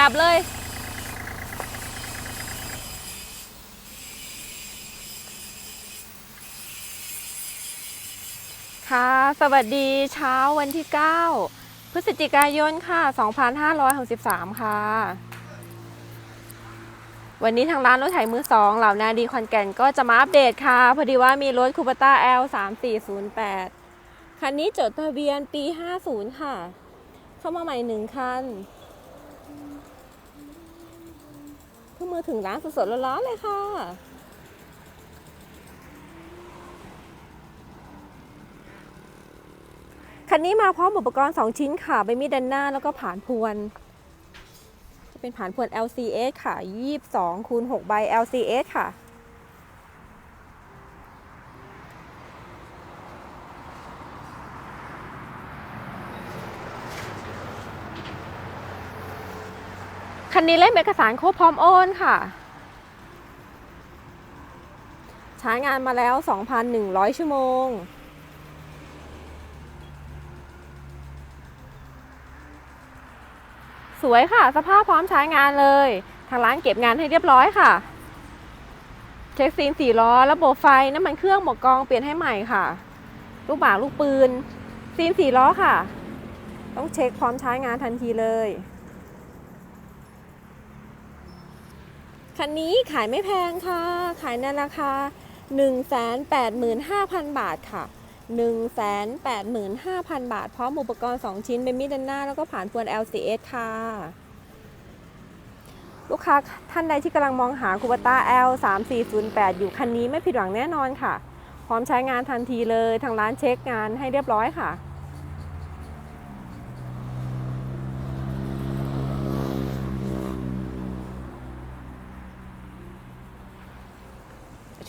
ดับเลย ค่ะ สวัสดีเช้าวันที่ 9 พฤศจิกายนค่ะ 2563 ค่ะ วันนี้ทางร้านรถไถมือสองเหล่านาดีคอนแก่นก็จะมาอัปเดตค่ะ พอดีว่ามีรถคูปต้า L 3 4 0 8คันนี้จดทะเบียนปี 50 ค่ะ เข้ามาใหม่หนึ่งคันเพิ่ งมือถึงร้านสดๆร้อนๆเลยค่ะคันนี้มาพร้อมอุปกรณ์ 2 ชิ้นค่ะใบมีดด้านหน้าแล้วก็ผานพวน จะเป็นผานพวน LCS ค่ะ 22คูณ6ใบ LCS ค่ะ คันนี้เล่มเอกสารครบพร้อมโอนค่ะ ใช้งานมาแล้ว 2,100 ชั่วโมง สวยค่ะ สภาพพร้อมใช้งานเลย ทางร้านเก็บงานให้เรียบร้อยค่ะ เช็คซีนสี่ล้อ ระบบไฟ น้ำมันเครื่องหมวกกองเปลี่ยนให้ใหม่ค่ะ ลูกหมากลูกปืน ซีนสี่ล้อค่ะ ต้องเช็คพร้อมใช้งานทันทีเลย คันนี้ขายไม่แพงค่ะ ขายในราคา 185,000 บาทค่ะ 185,000 บาท พร้อมอุปกรณ์ 2 ชิ้นเป็นมิดด้านหน้า แล้วก็ผ่านพวน LCS ค่ะ ลูกค้าท่านใดที่กำลังมองหาคูปต้า L 3 4 0 8อยู่คันนี้ไม่ผิดหวังแน่นอนค่ะ พร้อมใช้งานทันทีเลย ทางร้านเช็คงานให้เรียบร้อยค่ะ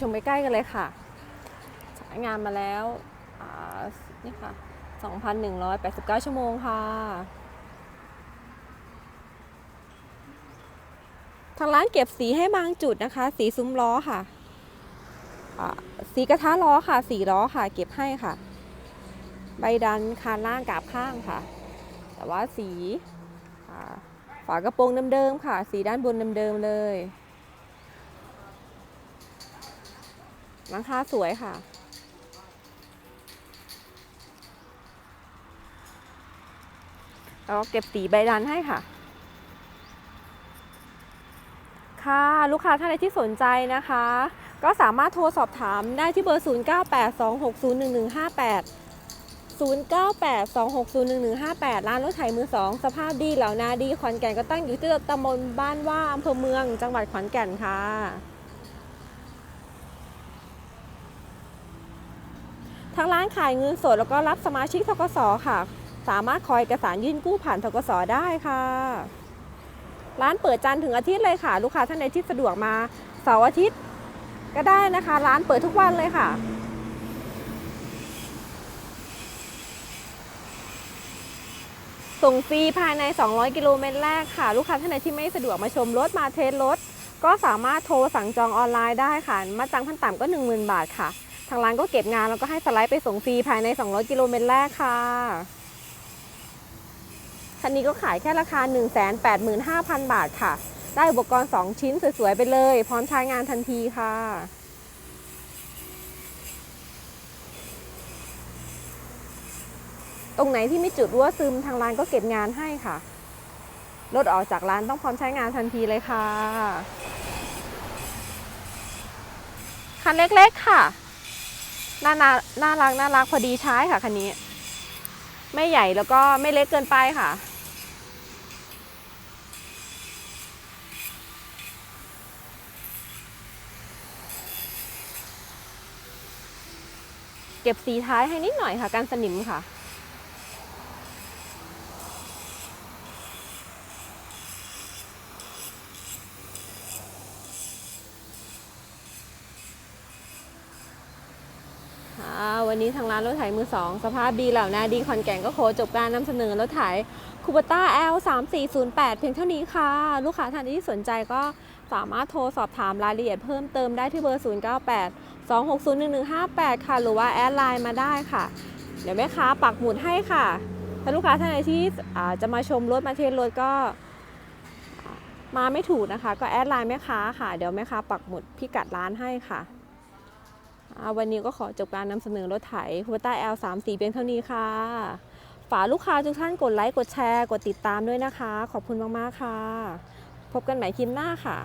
ชมใกล้ๆกันเลยค่ะใช้งานมาแล้วอ่านี่ค่ะ 2,189 ชั่วโมงค่ะ ทางร้านเก็บสีให้บางจุดนะคะ สีซุ้มล้อค่ะ สีกระทะล้อค่ะ สีล้อค่ะ เก็บให้ค่ะ ใบดันคานล่างกาบข้างค่ะ แต่ว่าสีฝากระโปรงเดิมๆค่ะ สีด้านบนเดิมๆเลย หลังคาสวยค่ะ แล้วเก็บสีใบดันให้ค่ะ ค่ะลูกค้าท่านใดที่สนใจนะคะ ก็สามารถโทรสอบถามได้ที่เบอร์ 0982601158 0982601158 ร้านรถไถมือสองสภาพดีเหล่านาดีขอนแก่นก็ตั้งอยู่ที่ตำบลบ้านว่าอำเภอเมือง จังหวัดขอนแก่นค่ะ ทางร้านขายเงินสดแล้วก็รับสมาชิกทกสค่ะ สามารถขอเอกสารยื่นกู้ผ่านทกสได้ค่ะ ร้านเปิดจันทร์ถึงอาทิตย์เลยค่ะ ลูกค้าท่านใดที่สะดวกมาเสาร์อาทิตย์ก็ได้นะคะ ร้านเปิดทุกวันเลยค่ะส่งฟรีภายใน 200 กิโลเมตรแรกค่ะ ลูกค้าท่านใดที่ไม่สะดวกมาชมรถมาเทสรถ ก็สามารถโทรสั่งจองออนไลน์ได้ค่ะ มาจังขั้นต่ำก็ 10,000 บาทค่ะ ทางร้านก็เก็บงานแล้วก็ให้สไลด์ไปส่งฟรีภายใน 200 กิโลเมตรแรกค่ะ คันนี้ก็ขายแค่ราคา 185,000 บาทค่ะ ได้อุปกรณ์ 2 ชิ้นสวยๆ ไปเลย พร้อมใช้งานทันทีค่ะตรงไหนที่ไม่จุดรั่วซึมทางร้านก็เก็บงานให้ค่ะ รถออกจากร้านต้องพร้อมใช้งานทันทีเลยค่ะ คันเล็กๆค่ะ น่านาน่ารักน่ารักพอดีใช้ค่ะคันนี้ ไม่ใหญ่แล้วก็ไม่เล็กเกินไปค่ะ เก็บสีท้ายให้นิดหน่อยค่ะกันสนิมค่ะ ค่ะวั นี้ทางร้านรถไถมือสองสภาพดีเหล่านาดีขอนแก่นก็ขอจบการนำเสนอรถไถคูปต้า L 3 4 0 8เพียงเท่านี้ค่ะ ลูกค้าท่านที่สนใจก็สามารถโทรสอบถามรายละเอียดเพิ่มเติมได้ที่เบอร์ 0 9 8 2 6 0 1 1 5 8 ค่ะ หรือว่าแอดไลน์มาได้ค่ะ เดี๋ยวแม่ค้าปักหมุดให้ค่ะ ถ้าลูกค้าท่านไหนที่จะมาชมรถมาเทสรถก็มาไม่ถูกนะคะ ก็แอดไลน์แม่ค้าค่ะ เดี๋ยวแม่ค้าปักหมุดพิกัดร้านให้ค่ะ วันนี้ก็ขอจบการนำเสนอรถไถ h o t a L 3 4 เพียงเท่านี้ค่ะ ฝากลูกค้าทุกท่านกดไลค์ กดแชร์ กดติดตามด้วยนะคะ ขอบคุณมาก ๆ ค่ะ พบกันใหม่คลิปหน้าค่ะ